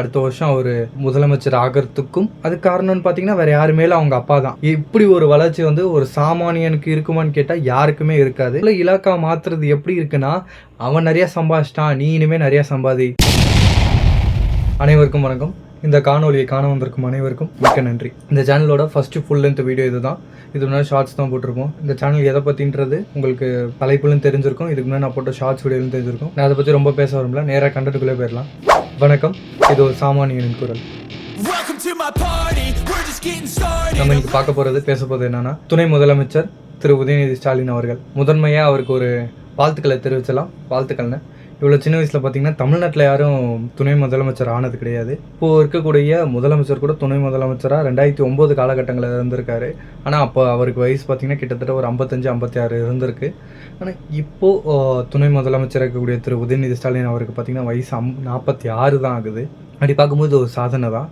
அடுத்த வருஷம் அவர் முதலமைச்சர் ஆகிறதுக்கும் அது காரணம்னு பார்த்தீங்கன்னா வேற யாருமே அவங்க அப்பா தான். இப்படி ஒரு வளர்ச்சி வந்து ஒரு சாமானியனுக்கு இருக்குமான்னு கேட்டால் யாருக்குமே இருக்காது. இல்லை இலாக்கா மாத்துறது எப்படி இருக்குன்னா அவன் நிறைய சம்பாதிச்சிட்டான் நீ இனிமே நிறைய சம்பாதி. அனைவருக்கும் வணக்கம். இந்த காணொலியை காண வந்திருக்கும் அனைவருக்கும் மிக்க நன்றி. இந்த சேனலோட ஃபர்ஸ்ட் ஃபுல் லென்த் வீடியோ இதுதான். இது முன்னாடி ஷார்ட்ஸ் தான் போட்டிருக்கோம் இந்த சேனல் எதை பற்றின்றது உங்களுக்கு தலைப்புலும் தெரிஞ்சிருக்கும். இதுக்கு முன்னாடி நான் போட்ட ஷார்ட்ஸ் வீடியோலும் தெரிஞ்சிருக்கும். நான் அதை பற்றி ரொம்ப பேச விரும்பல. நேராக கண்டட்டுக்குள்ளே போயிடலாம். வணக்கம். இது ஒரு சாமானியனின் குரல். நம்ம இன்னைக்கு பார்க்க போகிறது பேச போகிறது என்னன்னா துணை முதலமைச்சர் திரு உதயநிதி ஸ்டாலின் அவர்கள். முதன்மையாக அவருக்கு ஒரு வாழ்த்துக்களை தெரிவிச்சலாம் வாழ்த்துக்கள்னு. இவ்வளோ சின்ன வயசில் பார்த்தீங்கன்னா தமிழ்நாட்டில் யாரும் துணை முதலமைச்சர் ஆனது கிடையாது. இப்போது இருக்கக்கூடிய முதலமைச்சர் கூட துணை முதலமைச்சராக ரெண்டாயிரத்தி ஒம்பது காலகட்டங்களில் இருந்திருக்காரு. ஆனால் அப்போ அவருக்கு வயசு பார்த்தீங்கன்னா கிட்டத்தட்ட ஒரு ஐம்பத்தஞ்சு ஐம்பத்தி ஆறு இருந்திருக்கு. ஆனால் இப்போது துணை முதலமைச்சர் இருக்கக்கூடிய திரு உதயநிதி ஸ்டாலின் அவருக்கு பார்த்தீங்கன்னா வயசு அம் நாற்பத்தி ஆறு தான் ஆகுது. அப்படி பார்க்கும்போது ஒரு சாதனை தான்.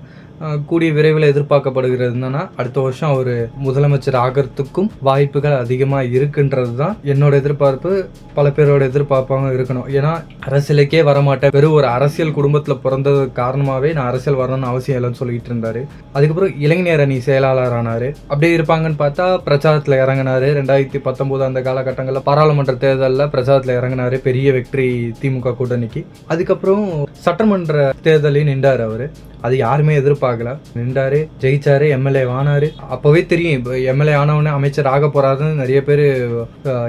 கூடிய விரைவில் எதிர்பார்க்கப்படுகிறது என்னன்னா அடுத்த வருஷம் அவர் முதலமைச்சர் ஆகிறதுக்கும் வாய்ப்புகள் அதிகமாக இருக்குன்றது தான் என்னோட எதிர்பார்ப்பு. பல பேரோட எதிர்பார்ப்பாக இருக்கணும். ஏன்னா அரசியலுக்கே வரமாட்டேன் வெறும் ஒரு அரசியல் குடும்பத்தில் பிறந்தது காரணமாகவே நான் அரசியல் வரணும்னு அவசியம் இல்லைன்னு சொல்லிட்டு இருந்தார். அதுக்கப்புறம் இளைஞர் அணி செயலாளர் ஆனார். அப்படியே இருப்பாங்கன்னு பார்த்தா பிரச்சாரத்தில் இறங்கினார். ரெண்டாயிரத்தி பத்தொம்போது அந்த காலகட்டங்களில் பாராளுமன்ற தேர்தலில் பிரச்சாரத்தில் இறங்கினார். பெரிய வெற்றி திமுக கூட்டணிக்கு. அதுக்கப்புறம் சட்டமன்ற தேர்தலையும் நின்றார் அவர். அது யாருமே எதிர்பார்க்கல. நின்றாரு ஜெயிச்சாரு எம்எல்ஏ ஆனாரு. அப்போவே தெரியும் இப்போ எம்எல்ஏ ஆனவுடனே அமைச்சர் ஆக போறாருன்னு நிறைய பேர்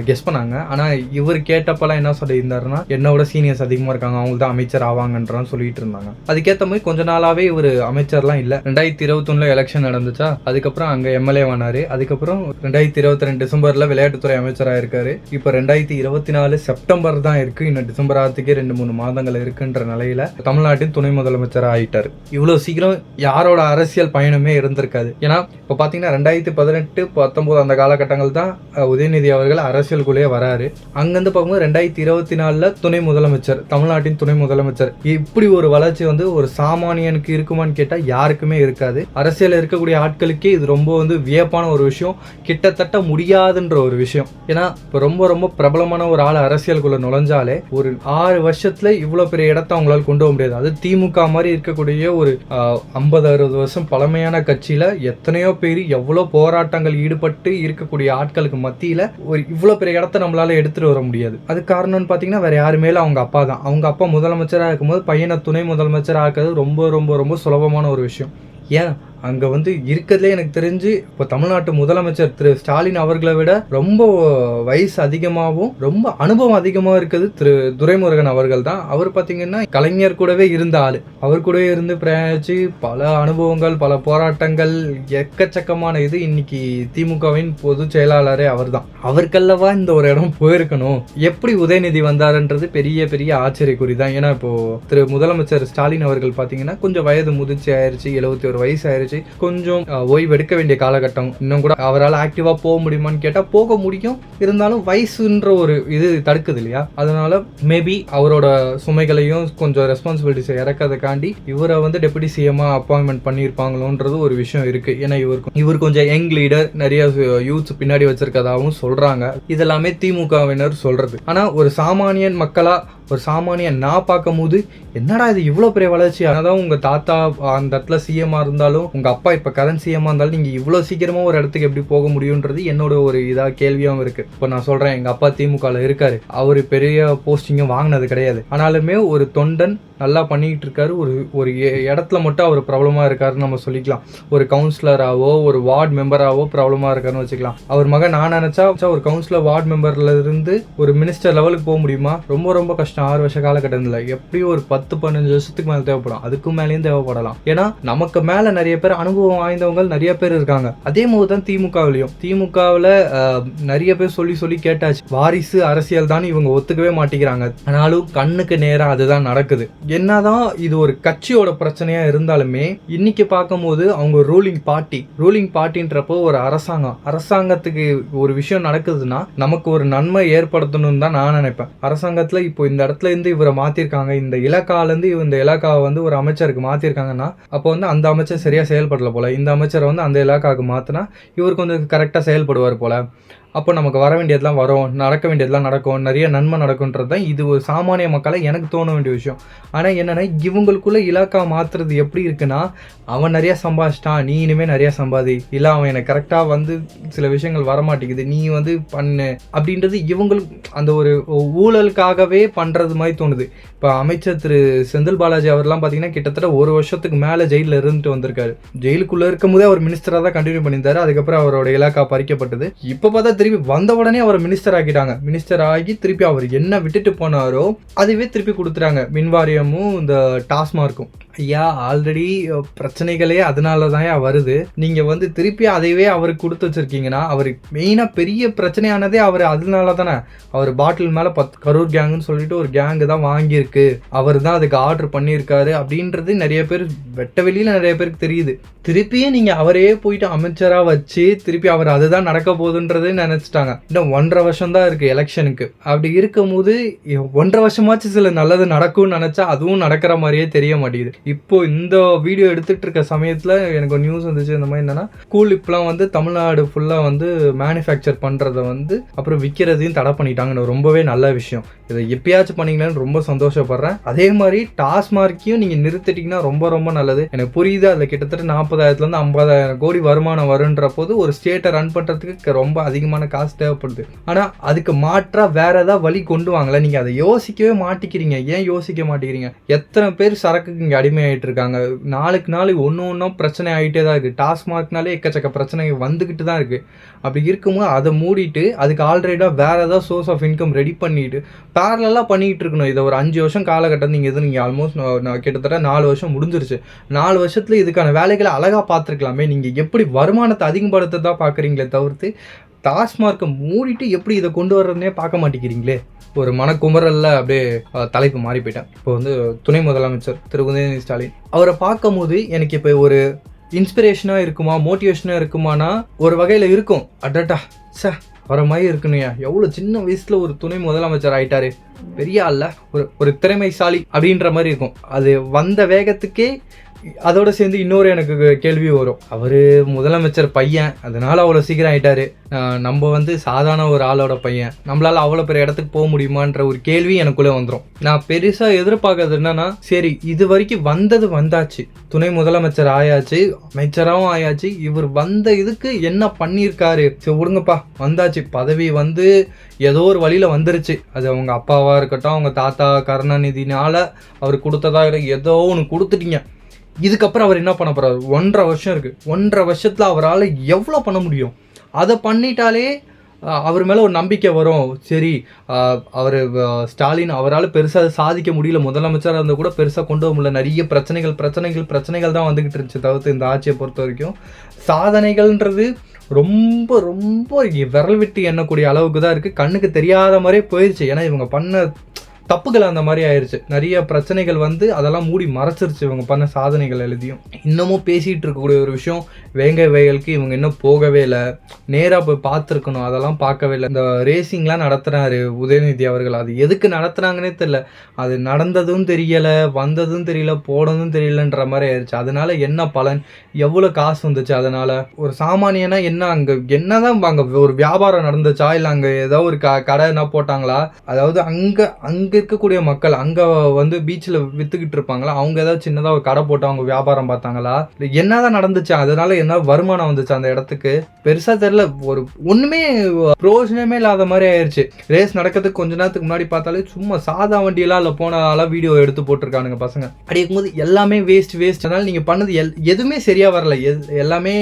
கெஸ் பண்ணாங்க. ஆனால் இவர் கேட்டப்பெல்லாம் என்ன சொல்லியிருந்தாருன்னா என்னோட சீனியர்ஸ் அதிகமாக இருக்காங்க அவங்க தான் அமைச்சர் ஆவாங்கன்றான்னு சொல்லிட்டு இருந்தாங்க. அதுக்கேற்ற மாதிரி கொஞ்ச நாளாவே இவர் அமைச்சர்லாம் இல்லை. ரெண்டாயிரத்தி இருபத்தொன்னுல எலெக்ஷன் நடந்துச்சா அதுக்கப்புறம் அங்கே எம்எல்ஏ ஆனாரு. அதுக்கப்புறம் ரெண்டாயிரத்தி இருபத்தி ரெண்டு டிசம்பர்ல விளையாட்டுத்துறை அமைச்சராக இருக்காரு. இப்போ ரெண்டாயிரத்தி இருபத்தி நாலு செப்டம்பர் தான் இருக்கு. இன்னும் டிசம்பர் ஆகிறதுக்கே ரெண்டு மூணு மாதங்கள் இருக்குன்ற நிலையில தமிழ்நாட்டின் துணை முதலமைச்சர் இவர் இவ்வளோ சீக்கிரம் யாரோட அரசியல் பயணமே இருந்திருக்காது. ஏன்னா இப்போ பார்த்தீங்கன்னா ரெண்டாயிரத்தி பதினெட்டு பத்தொம்போது அந்த காலகட்டங்கள் தான் உதயநிதி அவர்கள் அரசியலுக்குள்ளேயே வராரு. அங்கேருந்து பார்க்கும்போது ரெண்டாயிரத்தி இருபத்தி நாலில் துணை முதலமைச்சர் தமிழ்நாட்டின் துணை முதலமைச்சர். இப்படி ஒரு வளர்ச்சி வந்து ஒரு சாமானியனுக்கு இருக்குமான்னு கேட்டால் யாருக்குமே இருக்காது. அரசியலில் இருக்கக்கூடிய ஆட்களுக்கே இது ரொம்ப வந்து வியப்பான ஒரு விஷயம். கிட்டத்தட்ட முடியாதுன்ற ஒரு விஷயம். ஏன்னா இப்போ ரொம்ப ரொம்ப பிரபலமான ஒரு ஆள் அரசியலுக்குள்ளே நுழைஞ்சாலே ஒரு ஆறு வருஷத்தில் இவ்வளோ பெரிய இடத்த அவங்களால கொண்டு போக முடியாது. அது திமுக மாதிரி இருக்கக்கூடிய ஒரு ஐம்பது அறுபது வருஷம் பழமையான கட்சியில் எத்தனையோ பேர் எவ்வளோ போராட்டங்கள் ஈடுபட்டு இருக்கக்கூடிய ஆட்களுக்கு மத்தியில் ஒரு இவ்வளோ பெரிய இடத்த நம்மளால் எடுத்துகிட்டு வர முடியாது. அது காரணம்னு பார்த்தீங்கன்னா வேற யாருமே அவங்க அப்பா தான். அவங்க அப்பா முதலமைச்சராக இருக்கும்போது பையனை துணை முதலமைச்சராக இருக்கிறது ரொம்ப ரொம்ப ரொம்ப சுலபமான ஒரு விஷயம். ஏன்? அங்கே வந்து இருக்கிறதுலே எனக்கு தெரிஞ்சு இப்போ தமிழ்நாட்டு முதலமைச்சர் திரு ஸ்டாலின் அவர்களை விட ரொம்ப வயசு அதிகமாகவும் ரொம்ப அனுபவம் அதிகமாக இருக்குது திரு துரைமுருகன் அவர்கள் தான். அவர் பார்த்தீங்கன்னா கலைஞர் கூடவே இருந்த ஆள். அவர் கூடவே இருந்து பிரயாணிச்சு பல அனுபவங்கள் பல போராட்டங்கள் எக்கச்சக்கமான இது இன்னைக்கு திமுகவின் பொதுச் செயலாளரே அவர் தான். அவருக்கல்லவா இந்த ஒரு இடம் போயிருக்கணும்? எப்படி உதயநிதி வந்தாருன்றது பெரிய பெரிய ஆச்சரியக்குறி தான். ஏன்னா இப்போ திரு முதலமைச்சர் ஸ்டாலின் அவர்கள் பார்த்தீங்கன்னா கொஞ்சம் வயது முதிர்ச்சி ஆயிருச்சு எழுபத்தி ஒரு வயசு ஆயிருச்சு கொஞ்சம் ஓய்வு எடுக்க வேண்டிய காலகட்டம். இன்னும் கூட அவரால் ஆக்டிவாக போக முடியுமான்னு கேட்டால் போக முடியும். இருந்தாலும் வயசுன்ற ஒரு இது தடுக்குது இல்லையா? அதனால மேபி அவரோட சுமைகளையும் கொஞ்சம் ரெஸ்பான்சிபிலிட்டிஸை இறக்கறதுக்காண்டி இவரை வந்து டெபுட்டி சிஎம்மா அப்பாயின்மெண்ட் பண்ணியிருப்பாங்களோன்றது ஒரு விஷயம் இருக்கு. ஏன்னா இவருக்கு இவர் கொஞ்சம் யங் லீடர் நிறைய யூத்ஸ் பின்னாடி வச்சிருக்கதாகவும் சொல்றாங்க. இதெல்லாமே திமுகவினர் சொல்றது. ஆனா ஒரு சாமானியன் மக்களா ஒரு சாமானியன் நான் பார்க்கும்போது என்னடா இது இவ்வளோ பெரிய வளர்ச்சி? அதான் உங்கள் தாத்தா அந்த இடத்துல சிஎம்மாக இருந்தாலும் உங்கள் அப்பா இப்போ கரண்ட் சிஎம்மா இருந்தாலும் நீங்கள் இவ்வளோ சீக்கிரமாக ஒரு இடத்துக்கு எப்படி போக முடியுன்றது என்னோட ஒரு இதாக கேள்வியாகவும் இருக்குது இப்போ நான் சொல்கிறேன் எங்கள் அப்பா திமுகவில் இருக்கார். அவர் பெரிய போஸ்டிங்கும் வாங்கினது கிடையாது. ஆனாலுமே ஒரு தொண்டன் நல்லா பண்ணிக்கிட்டு இருக்காரு ஒரு ஒரு இடத்துல மட்டும் அவர் ப்ராப்ளமாக இருக்காருன்னு நம்ம சொல்லிக்கலாம். ஒரு கவுன்சிலராகவோ ஒரு வார்டு மெம்பராகவோ ப்ராப்ளமாக இருக்காருன்னு வச்சுக்கலாம். அவர் மகன் நான் நினச்சா ஒரு கவுன்சிலர் வார்டு மெம்பர்ல இருந்து ஒரு மினிஸ்டர் லெவலுக்கு போக முடியுமா? ரொம்ப ரொம்ப கஷ்டம். ஆறு வருஷ காலகட்டத்தில். எப்படியும் ஒரு பத்து பதினஞ்சு வருஷத்துக்கு மேலே தேவைப்படும். அதுக்கும் மேலேயும் தேவைப்படலாம். ஏன்னா நமக்கு மேலே நிறைய பேர் அனுபவம் வாய்ந்தவங்க நிறைய பேர் இருக்காங்க. அதே மாதிரி தான் திமுகவிலையும். திமுகவில் நிறைய பேர் சொல்லி சொல்லி கேட்டாச்சு. வாரிசு அரசியல் தான் இவங்க ஒத்துக்கவே மாட்டேங்கிறாங்க. ஆனாலும் கண்ணுக்கு நேராக அதுதான் நடக்குது. என்னதான் இது ஒரு கட்சியோட பிரச்சனையா இருந்தாலுமே இன்னைக்கு பார்க்கும்போது அவங்க ரூலிங் பார்ட்டி ரூலிங் பார்ட்டின்றப்போ ஒரு அரசாங்கம். அரசாங்கத்துக்கு ஒரு விஷயம் நடக்குதுன்னா நமக்கு ஒரு நன்மை ஏற்படுத்தணும்னு தான் நான் நினைப்பேன். அரசாங்கத்துல இப்போ இந்த இடத்துல இருந்து இவரை மாத்திருக்காங்க இந்த இலக்கால இருந்து இந்த இலக்காவை வந்து ஒரு அமைச்சருக்கு மாத்திருக்காங்கன்னா அப்போ வந்து அந்த அமைச்சர் சரியா செயல்படல போல. இந்த அமைச்சரை வந்து அந்த இலாக்காவுக்கு மாத்தினா இவர் கொஞ்சம் கரெக்டா செயல்படுவார் போல. அப்போ நமக்கு வர வேண்டியதெல்லாம் வரும் நடக்க வேண்டியதெல்லாம் நடக்கும் நிறைய நன்மை நடக்கும்ன்றது தான் இது ஒரு சாமானிய மக்களை எனக்கு தோண வேண்டிய விஷயம். ஆனால் என்னென்னா இவங்களுக்குள்ளே இலாக்கா மாற்றுறது எப்படி இருக்குன்னா அவன் நிறையா சம்பாதிச்சிட்டான் நீ இனிமேல் நிறையா சம்பாதி. இல்லை அவன் எனக்கு கரெக்டாக வந்து சில விஷயங்கள் வர மாட்டேங்குது நீ வந்து பண்ணு. அப்படின்றது இவங்களுக்கு அந்த ஒரு ஊழலுக்காகவே பண்ணுறது மாதிரி தோணுது. இப்போ அமைச்சர் திரு செந்தில் பாலாஜி அவர்லாம் பார்த்தீங்கன்னா கிட்டத்தட்ட ஒரு வருஷத்துக்கு மேலே ஜெயிலில் இருந்துட்டு வந்திருக்காரு. ஜெயிலுக்குள்ளே இருக்கும்போதே அவர் மினிஸ்டராக தான் கண்டினியூ பண்ணியிருந்தாரு அதுக்கப்புறம் அவரோட இலாக்கா பறிக்கப்பட்டது. இப்போ பார்த்தா திருப்பி வந்த உடனே அவர் மினிஸ்டர் ஆக்கிட்டாங்க மினிஸ்டர் ஆகி திருப்பி அவர் என்ன விட்டுட்டு போனாரோ அதுவே திருப்பி கொடுத்துட்டாங்க. மின்வாரியமும் இந்த டாஸ்மார்க்கும். ஐயா ஆல்ரெடி பிரச்சனைகளே அதனால தான் வருது. நீங்கள் வந்து திருப்பி அதையவே அவருக்கு கொடுத்து வச்சிருக்கீங்கன்னா அவர் மெயினாக பெரிய பிரச்சனையானதே அவர் அதனால தானே அவர் பாட்டில் மேலே பத்து கரூர் கேங்குன்னு சொல்லிட்டு ஒரு கேங்கு தான் வாங்கியிருக்கு. அவர் தான் அதுக்கு ஆர்டர் பண்ணியிருக்காரு அப்படின்றது நிறைய பேர் வெட்ட வெளியில் நிறைய பேருக்கு தெரியுது. திருப்பியும் நீங்கள் அவரே போயிட்டு அமைச்சராக வச்சு திருப்பி அவர் அதுதான் நடக்க போகுதுன்றது நினச்சிட்டாங்க. இன்னும் ஒன்றரை வருஷம் தான் இருக்குது எலெக்ஷனுக்கு அப்படி இருக்கும்போது ஒன்றரை வருஷமாச்சு சில நல்லது நடக்கும்னு நினச்சா அதுவும் நடக்கிற மாதிரியே தெரிய மாட்டேங்குது. இப்போ இந்த வீடியோ எடுத்துட்டு இருக்க சமயத்துல எனக்கு ஒரு நியூஸ் வந்துச்சு. இந்த மாதிரி என்னன்னா கூல் இப்பெல்லாம் வந்து தமிழ்நாடு ஃபுல்லா வந்து மேனுஃபேக்சர் பண்றத வந்து அப்புறம் விற்கிறதையும் தடை பண்ணிட்டாங்கன்னு ரொம்பவே நல்ல விஷயம். இதை எப்பயாச்சும் பண்ணீங்களான்னு ரொம்ப சந்தோஷப்படுறேன். அதே மாதிரி டாஸ்மார்க்கையும் நீங்க நிறுத்திட்டீங்கன்னா ரொம்ப ரொம்ப நல்லது. எனக்கு புரியுது அதில் கிட்டத்தட்ட நாற்பதாயிரத்துல இருந்து ஐம்பதாயிரம் கோடி வருமானம் வருன்ற போது ஒரு ஸ்டேட்டை ரன் பண்றதுக்கு ரொம்ப அதிகமான காசு தேவைப்படுது. ஆனா அதுக்கு மாற்றா வேற ஏதாவது வழி கொண்டு வாங்கல நீங்க அதை யோசிக்கவே மாட்டிக்கிறீங்க. ஏன் யோசிக்க மாட்டேங்கிறீங்க? எத்தனை பேர் சரக்குக்கு இங்க அடிமையாயிட்டு இருக்காங்க நாளுக்கு நாள் ஒன்று ஒன்றும் பிரச்சனை ஆகிட்டே தான் இருக்குது டாஸ்மார்க்னாலே எக்கச்சக்க பிரச்சனை வந்துக்கிட்டு தான் இருக்குது அப்படி இருக்கும்போது அதை மூடிட்டு அதுக்கு ஆல்ரெடியாக வேறு ஏதாவது சோர்ஸ் ஆஃப் இன்கம் ரெடி பண்ணிட்டு பேரலாக பண்ணிக்கிட்டு இருக்கணும். இதை ஒரு அஞ்சு வருஷம் காலகட்டம் நீங்கள் எது நீங்கள் ஆல்மோஸ்ட் கிட்டத்தட்ட நாலு வருஷம் முடிஞ்சிருச்சு. நாலு வருஷத்தில் இதுக்கான வேலைகளை அழகாக பார்த்துருக்கலாமே. நீங்கள் எப்படி வருமானத்தை அதிகப்படுத்த தான் பார்க்குறீங்களே தவிர்த்து டாஸ்மார்க்கை மூடிட்டு எப்படி இதை கொண்டு வர்றதுனே பார்க்க மாட்டேங்கிறீங்களே. ஒரு மனக்குமரல்ல அப்படியே தலைப்பு மாறி போயிட்டேன். இப்போ வந்து துணை முதலமைச்சர் திரு. உதயநிதி ஸ்டாலின் அவரை பார்க்கும்போது எனக்கு இப்போ ஒரு இன்ஸ்பிரேஷனாக இருக்குமா மோட்டிவேஷனாக இருக்குமானா ஒரு வகையில் இருக்கும். அடட்டா சே வர மாதிரி இருக்கணுயா எவ்வளோ சின்ன வயசில் ஒரு துணை முதலமைச்சர் ஆயிட்டாரு. பெரிய ஆள்ல ஒரு ஒரு திறமைசாலி அப்படின்ற மாதிரி இருக்கும். அது வந்த வேகத்துக்கே அதோட சேர்ந்து இன்னொரு எனக்கு கேள்வி வரும். அவர் முதலமைச்சர் பையன். அதனால அவ்வளோ சீக்கிரம் ஆயிட்டாரு. நம்ம வந்து சாதாரண ஒரு ஆளோட பையன். நம்மளால அவ்வளோ பெரிய இடத்துக்கு போக முடியுமான்ற ஒரு கேள்வி எனக்குள்ளே வந்துடும் நான் பெருசாக எதிர்பார்க்கறது என்னன்னா சரி இது வரைக்கும் வந்தது வந்தாச்சு. துணை முதலமைச்சர் ஆயாச்சு அமைச்சராகவும் ஆயாச்சு. இவர் வந்த இதுக்கு என்ன பண்ணியிருக்காரு? சரி விடுங்கப்பா. வந்தாச்சு. பதவி வந்து ஏதோ ஒரு வழியில் வந்துருச்சு. அது அவங்க அப்பாவாக இருக்கட்டும் அவங்க தாத்தா கருணாநிதினால அவர் கொடுத்ததா இரு- ஏதோ ஒன்று கொடுத்துட்டீங்க. இதுக்கப்புறம் அவர் என்ன பண்ண போகிறார் ஒன்றரை வருஷம் இருக்கு. ஒன்றரை வருஷத்தில் அவரால் எவ்வளோ பண்ண முடியும்? அதை பண்ணிட்டாலே அவர் மேலே ஒரு நம்பிக்கை வரும். சரி அவர் ஸ்டாலின் அவரால் பெருசாக சாதிக்க முடியல. முதலமைச்சராக இருந்தால் கூட பெருசாக கொண்டு வர முடியல. நிறைய பிரச்சனைகள் பிரச்சனைகள் பிரச்சனைகள் தான் வந்துக்கிட்டு இருந்துச்சு தவிர்த்து இந்த ஆட்சியை பொறுத்த வரைக்கும். சாதனைகள்ன்றது ரொம்ப ரொம்ப விரல் விட்டு எண்ணக்கூடிய அளவுக்கு தான் இருக்குது கண்ணுக்கு தெரியாத மாதிரியே போயிடுச்சு ஏன்னா இவங்க பண்ண தப்புகள் அந்த மாதிரி ஆயிடுச்சு நிறைய பிரச்சனைகள் வந்து அதெல்லாம் மூடி மறைச்சிருச்சு இவங்க பண்ண சாதனைகள் எழுதியும் இன்னமும் பேசிகிட்டு இருக்கக்கூடிய ஒரு விஷயம் வேங்கை வயலுக்கு இவங்க இன்னும் போகவே இல்லை. நேராக போய் பார்த்துருக்கணும் அதெல்லாம் பார்க்கவே இல்லை. இந்த ரேசிங்லாம் நடத்துகிறாரு உதயநிதி அவர்கள். அது எதுக்கு நடத்துகிறாங்கன்னே தெரில அது நடந்ததும் தெரியலை வந்ததும் தெரியல போனதும் தெரியலன்ற மாதிரி ஆயிடுச்சு அதனால என்ன பலன்? எவ்வளோ காசு வந்துச்சு அதனால்? ஒரு சாமானியனா என்ன அங்கே என்னதான் அங்கே ஒரு வியாபாரம் நடந்துச்சா? இல்லை அங்கே ஏதோ ஒரு க கடை என்ன போட்டாங்களா? அதாவது அங்கே அங்கே இருக்கக்கூடிய மக்கள் அங்கே வந்து பீச்சில் விற்றுக்கிட்டு இருப்பாங்களா? அவங்க ஏதாவது சின்னதாக ஒரு கடை போட்டு அவங்க வியாபாரம் பார்த்தாங்களா? இல்லை என்னதான் நடந்துச்சு? அதனால என்ன வருமானம் வந்துச்சு அந்த இடத்துக்கு? பெருசாக தெரில ஒரு ஒன்றுமே பிரயோஜனமே இல்லாத மாதிரி ஆயிடுச்சு ரேஸ் நடக்கிறதுக்கு கொஞ்ச நேரத்துக்கு முன்னாடி பார்த்தாலே சும்மா சாதா வண்டியெல்லாம் இல்லை போனாலாம் வீடியோ எடுத்து போட்டிருக்கானுங்க பசங்க. அப்படி இருக்கும்போது எல்லாமே வேஸ்ட் வேஸ்ட் அதனால நீங்கள் பண்ணது எல் எதுவுமே சரியாக வரல. எல்- எல்லாமே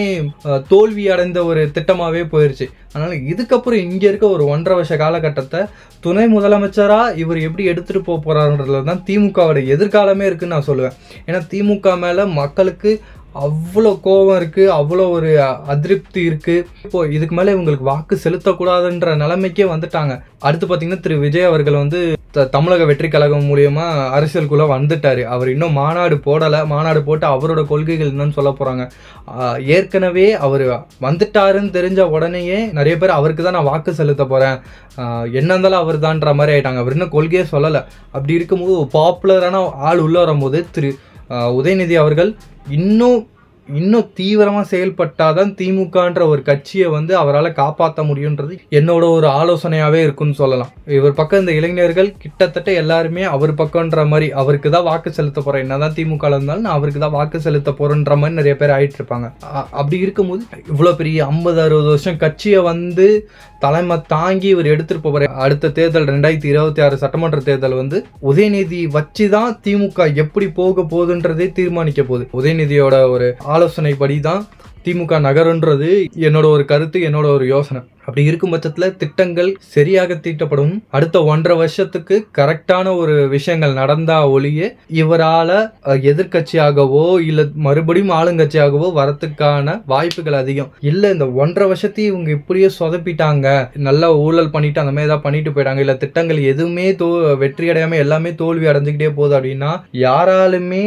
தோல்வி அடைந்த ஒரு திட்டமாகவே போயிடுச்சு அதனால் இதுக்கப்புறம் இங்கே இருக்க ஒரு ஒன்றரை வருஷ காலகட்டத்தை துணை முதலமைச்சராக இவர் எப்படி எடுத்துட்டு போக போகிறாங்கிறதுல தான் திமுகவோட எதிர்காலமே இருக்குன்னு நான் சொல்லுவேன். ஏன்னா திமுக மேல மக்களுக்கு அவ்வளோ கோபம் இருக்குது அவ்வளோ ஒரு அதிருப்தி இருக்குது இப்போது இதுக்கு மேலே இவங்களுக்கு வாக்கு செலுத்தக்கூடாதுன்ற நிலைமைக்கே வந்துட்டாங்க. அடுத்து பார்த்தீங்கன்னா திரு விஜய் அவர்கள் வந்து த- தமிழக வெற்றி கழகம் மூலியமா அரசியலுக்குள்ளே வந்துட்டார். அவர் இன்னும் மாநாடு போடலை. மாநாடு போட்டு அவரோட கொள்கைகள் என்னன்னு சொல்ல போகிறாங்க ஏற்கனவே அவர் வந்துட்டாருன்னு தெரிஞ்ச உடனேயே நிறைய பேர் அவருக்கு தான் நான் வாக்கு செலுத்த போகிறேன் என்னந்தாலும் என்ன இருந்தாலும் அவர் தான்ற மாதிரி ஆயிட்டாங்க. அவர் இன்னும் கொள்கையே சொல்லலை. அப்படி இருக்கும்போது பாப்புலரான ஆள் உள்ளே வரும்போது திரு உதயநிதி அவர்கள் இன்னும் இன்னும் தீவிரமாக செயல்பட்டாதான் திமுகன்ற ஒரு கட்சியை வந்து அவரால் காப்பாற்ற முடியுன்றது என்னோட ஒரு ஆலோசனையாகவே இருக்குன்னு சொல்லலாம். இவர் பக்கம் இந்த இளைஞர்கள் கிட்டத்தட்ட எல்லாருமே அவர் பக்கம்ன்ற மாதிரி அவருக்கு தான் வாக்கு செலுத்த போகிறேன் என்னதான் திமுக இருந்தாலும் நான் அவருக்கு தான் வாக்கு செலுத்த போகிறேன்ற மாதிரி நிறைய பேர் ஆகிட்டு இருப்பாங்க. அப்படி இருக்கும்போது இவ்வளோ பெரிய ஐம்பது அறுபது வருஷம் கட்சியை வந்து தலைமை தாங்கி இவர் எடுத்துட்டு போகிறார் அடுத்த தேர்தல் ரெண்டாயிரத்தி இருபத்தி ஆறு சட்டமன்ற தேர்தல் வந்து உதயநிதி வச்சு தான் திமுக எப்படி போக போகுதுன்றதே தீர்மானிக்க போகுது. உதயநிதியோட ஒரு ஆலோசனைப்படி தான் திமுக நகருன்றது என்னோட ஒரு கருத்து என்னோட ஒரு யோசனை. அப்படி இருக்கும் பட்சத்தில் திட்டங்கள் சரியாக தீட்டப்படும். அடுத்த ஒன்றரை வருஷத்துக்கு கரெக்டான ஒரு விஷயங்கள் நடந்தா ஒழிய இவரால் எதிர்க்கட்சியாகவோ இல்லை மறுபடியும் ஆளுங்கட்சியாகவோ வரத்துக்கான வாய்ப்புகள் அதிகம். இல்லை இந்த ஒன்றரை வருஷத்தையும் இவங்க இப்படியே சொதப்பிட்டாங்க. நல்லா ஊழல் பண்ணிட்டு அந்த மாதிரி ஏதாவது பண்ணிட்டு போயிட்டாங்க. இல்லை திட்டங்கள் எதுவுமே தோ வெற்றி அடையாமல் எல்லாமே தோல்வி அடைஞ்சுக்கிட்டே போகுது அப்படின்னா யாராலுமே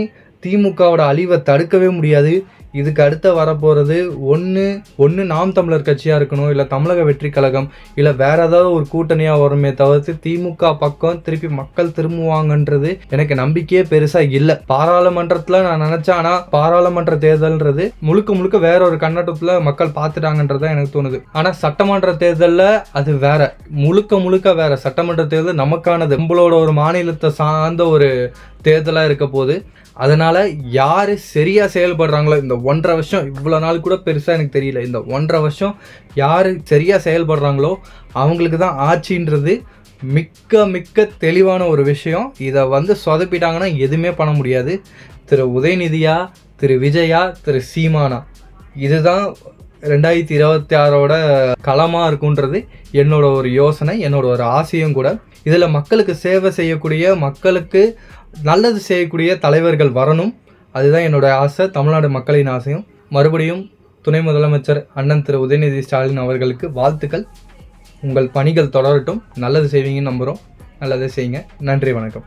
திமுகவோட அழிவை தடுக்கவே முடியாது. இதுக்கு அடுத்த வரப்போகிறது ஒன்று ஒன்று நாம் தமிழர் கட்சியாக இருக்கணும் இல்லை தமிழக வெற்றி கழகம் இல்லை வேறு ஏதாவது ஒரு கூட்டணியாக வருமே தவிர்த்து திமுக பக்கம் திருப்பி மக்கள் திரும்புவாங்கன்றது எனக்கு நம்பிக்கையே பெருசாக இல்லை. பாராளுமன்றத்தில் நான் நினச்சேன் ஆனால் பாராளுமன்ற தேர்தல்ன்றது முழுக்க முழுக்க வேற ஒரு கண்ணோட்டத்தில் மக்கள் பார்த்துட்டாங்கன்றது தான் எனக்கு தோணுது. ஆனால் சட்டமன்ற தேர்தலில் அது வேற. முழுக்க முழுக்க வேற. சட்டமன்ற தேர்தல் நமக்கானது. நம்மளோட ஒரு மாநிலத்தை சார்ந்த ஒரு தேர்தலாக இருக்க போகுது அதனால் யார் சரியாக செயல்படுறாங்களோ இந்த ஒன்றரை வருஷம் இவ்வளோ நாள் கூட பெருசாக எனக்கு தெரியல. இந்த ஒன்றரை வருஷம் யார் சரியாக செயல்படுறாங்களோ அவங்களுக்கு தான் ஆட்சின்றது மிக்க மிக்க தெளிவான ஒரு விஷயம். இதை வந்து சொதப்பிட்டாங்கன்னா எதுவுமே பண்ண முடியாது. திரு உதயநிதியா திரு விஜயா திரு சீமானா. இதுதான் ரெண்டாயிரத்தி இருபத்தி ஆறோட களமாக இருக்குன்றது என்னோட ஒரு யோசனை என்னோட ஒரு ஆசையும் கூட. இதில் மக்களுக்கு சேவை செய்யக்கூடிய மக்களுக்கு நல்லது செய்யக்கூடிய தலைவர்கள் வரணும். அதுதான் என்னோட ஆசை. தமிழ்நாடு மக்களின் ஆசையும். மறுபடியும் துணை முதலமைச்சர் அண்ணன் திரு உதயநிதி ஸ்டாலின் அவர்களுக்கு வாழ்த்துக்கள். உங்கள் பணிகள் தொடரட்டும். நல்லது செய்வீங்கன்னு நம்புகிறோம் நல்லதை செய்யுங்க. நன்றி வணக்கம்.